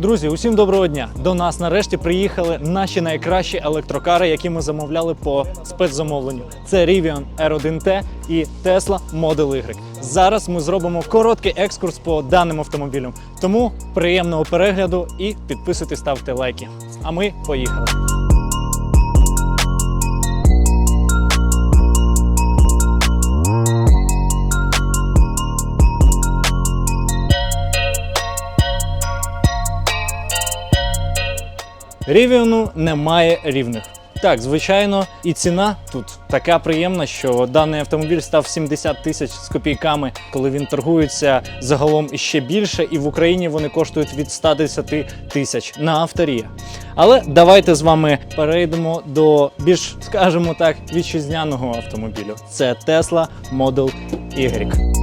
Друзі, усім доброго дня! До нас нарешті приїхали наші найкращі електрокари, які ми замовляли по спецзамовленню. Це Rivian R1T і Tesla Model Y. Зараз ми зробимо короткий екскурс по даним автомобілям. Тому приємного перегляду і підписуйтесь, ставте лайки. А ми поїхали. Рівіону немає рівних. Так, звичайно, і ціна тут така приємна, що даний автомобіль став 70 тисяч з копійками, коли він торгується загалом іще більше, і в Україні вони коштують від 110 тисяч на авторія. Але давайте з вами перейдемо до більш, скажімо так, вітчизняного автомобілю. Це Tesla Model Y.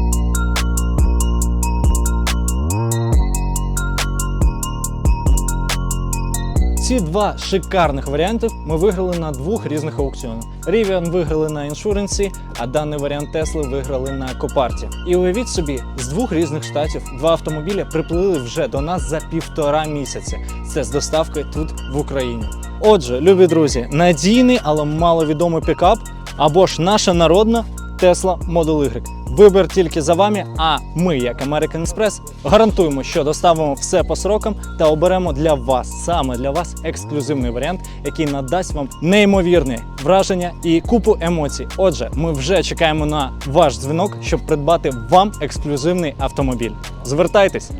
Ці два шикарних варіанти ми виграли на двох різних аукціонах. Rivian виграли на іншуренсі, а даний варіант Tesla виграли на Копарті. І уявіть собі, з двох різних штатів два автомобіля приплили вже до нас за півтора місяці. Це з доставкою тут в Україні. Отже, любі друзі, надійний, але маловідомий пікап або ж наша народна Tesla Model Y. Вибір тільки за вами. А ми, як American Express, гарантуємо, що доставимо все по срокам та оберемо для вас саме для вас ексклюзивний варіант, який надасть вам неймовірне враження і купу емоцій. Отже, ми вже чекаємо на ваш дзвінок, щоб придбати вам ексклюзивний автомобіль. Звертайтесь!